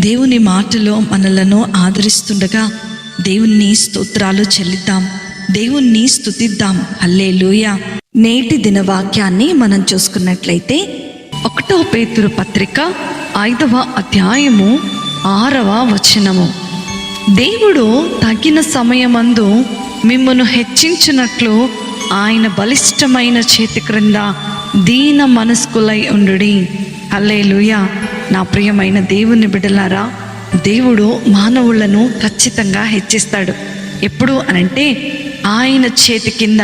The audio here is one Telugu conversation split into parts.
దేవుని మాటలో మనలను ఆదరిస్తుండగా దేవుణ్ణి స్తోత్రాలు చెల్లిద్దాం. దేవుణ్ణి స్తుతిద్దాం. హల్లేలూయ. నేటి దిన వాక్యాన్ని మనం చూసుకున్నట్లయితే ఒకటో పేతురు పత్రిక ఐదవ అధ్యాయము ఆరవ వచనము. దేవుడు తగిన సమయమందు మిమ్మను హెచ్చించినట్లు ఆయన బలిష్టమైన చేతి క్రింద దీన మనస్కులై ఉండుడి. అల్లేలుయ నా ప్రియమైన దేవుని బిడ్డలారా దేవుడు మానవులను ఖచ్చితంగా హెచ్చిస్తాడు. ఎప్పుడు అనంటే ఆయన చేతి కింద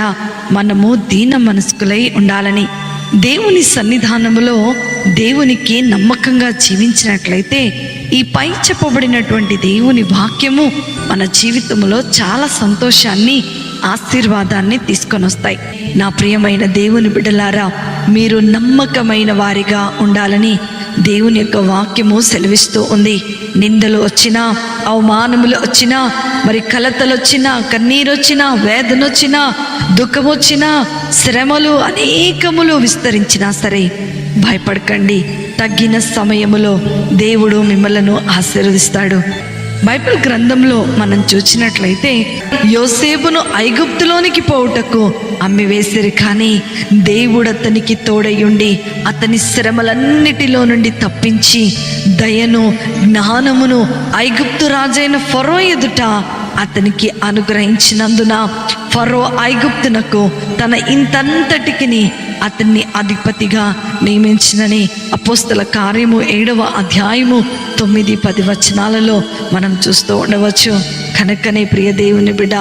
మనము దీన మనస్కులై ఉండాలని. దేవుని సన్నిధానములో దేవునికి నమ్మకంగా జీవించినట్లయితే ఈ పై చెప్పబడినటువంటి దేవుని వాక్యము మన జీవితంలో చాలా సంతోషాన్ని ఆశీర్వాదాన్ని తీసుకొని వస్తాయి నా ప్రియమైన దేవుని బిడ్డలారా మీరు నమ్మకమైన వారిగా ఉండాలని దేవుని యొక్క వాక్యము సెలవిస్తూ ఉంది. నిందలు వచ్చినా అవమానములు వచ్చినా మరి కలతలు వచ్చినా కన్నీరు వచ్చినా వేదన వచ్చినా దుఃఖం వచ్చినా శ్రమలు అనేకములు విస్తరించినా సరే భయపడకండి. తగ్గిన సమయములో దేవుడు మిమ్మలను ఆశీర్వదిస్తాడు. బైబిల్ గ్రంథంలో మనం చూసినట్లయితే యోసేపును ఐగుప్తులోనికి పోవుటకు అమ్మివేసిరి కానీ దేవుడు అతనికి తోడయుండి అతని శ్రమలన్నిటిలో నుండి తప్పించి దయను జ్ఞానమును ఐగుప్తు రాజైన ఫరో ఎదుట అతనికి అనుగ్రహించినందున ఫరో ఐగుప్తునకు తన ఇంతంతటికి అతన్ని అధిపతిగా నియమించినని అపోస్తల కార్యము ఏడవ అధ్యాయము తొమ్మిది పది వచనాలలో మనం చూస్తూ ఉండవచ్చు. కనుకనే ప్రియ దేవుని బిడ్డ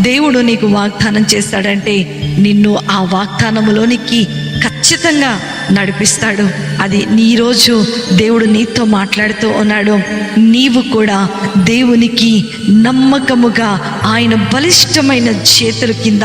దేవుడు నీకు వాగ్దానం చేస్తాడంటే నిన్ను ఆ వాగ్దానములోనికి ఖచ్చితంగా నడిపిస్తాడు. అది నీ రోజు దేవుడు నీతో మాట్లాడుతూ ఉన్నాడు. నీవు కూడా దేవునికి నమ్మకముగా ఆయన బలిష్టమైన చేతుల కింద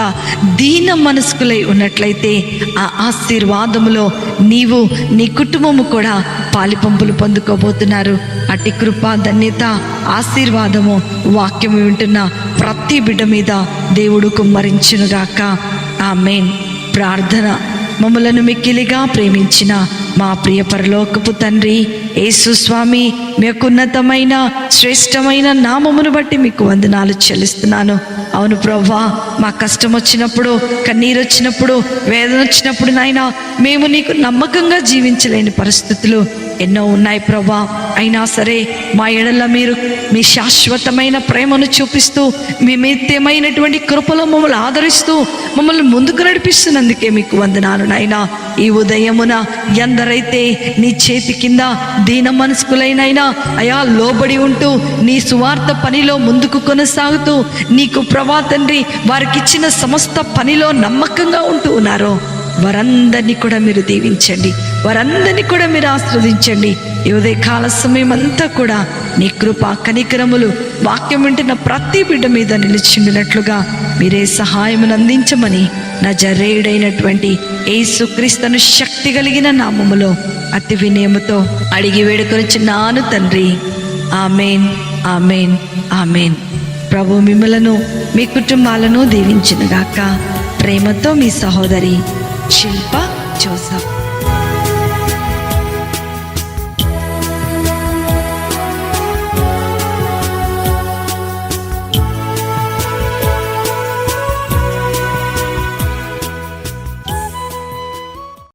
దీన మనస్కులై ఉన్నట్లయితే ఆ ఆశీర్వాదములో నీవు నీ కుటుంబము కూడా పాలిపంపులు పొందుకోబోతున్నారు. అట్టి కృప ధన్యత ఆశీర్వాదము వాక్యము వింటున్న ప్రతి బిడ్డ మీద దేవుడు కుమ్మరించునుగాక. ఆ మెయిన్ ప్రార్థన. మమ్మలను మిక్కిలిగా ప్రేమించిన మా ప్రియ పరలోకపు తండ్రి యేసు స్వామి మీ ఉన్నతమైన శ్రేష్టమైన నామమును బట్టి మీకు వందనాలు చెల్లిస్తున్నాను. అవును ప్రవ్వా మా కష్టం వచ్చినప్పుడు కన్నీరు వచ్చినప్పుడు వేదన వచ్చినప్పుడు నాయన మేము నీకు నమ్మకంగా జీవించలేని పరిస్థితులు ఎన్నో ఉన్నాయి ప్రభా అయినా సరే మా ఎడల మీరు మీ శాశ్వతమైన ప్రేమను చూపిస్తూ మీ మిత్యమైనటువంటి కృపలో మమ్మల్ని ఆదరిస్తూ మమ్మల్ని ముందుకు నడిపిస్తున్నందుకే మీకు వందనాలు నాయన. ఈ ఉదయమున ఎందరైతే నీ చేతి కింద దీన మనస్కులైనైనా అయా లోబడి ఉంటూ నీ సువార్త పనిలో ముందుకు కొనసాగుతూ నీకు ప్రభా తండ్రి వారికిచ్చిన సమస్త పనిలో నమ్మకంగా ఉంటూ ఉన్నారో. వారందరినీ కూడా మీరు దీవించండి. వారందరినీ కూడా మీరు ఆస్వాదించండి ఈ ఉదయకాల సమయం అంతా కూడా నీ కృప కనికరములు వాక్యం వింటున్న ప్రతి బిడ్డ మీద నిలిచిండినట్లుగా మీరే సహాయమును అందించమని నా జరేయుడైనటువంటి ఏసుక్రీస్తును శక్తి కలిగిన నామములో అతి వినయముతో అడిగి వేడుకొనిచున్నాను తండ్రి. Amen amen amen. ప్రభు మిమ్మలను మీ కుటుంబాలను దీవించినగాక. ప్రేమతో మీ సహోదరి शिल्पा जोसफ़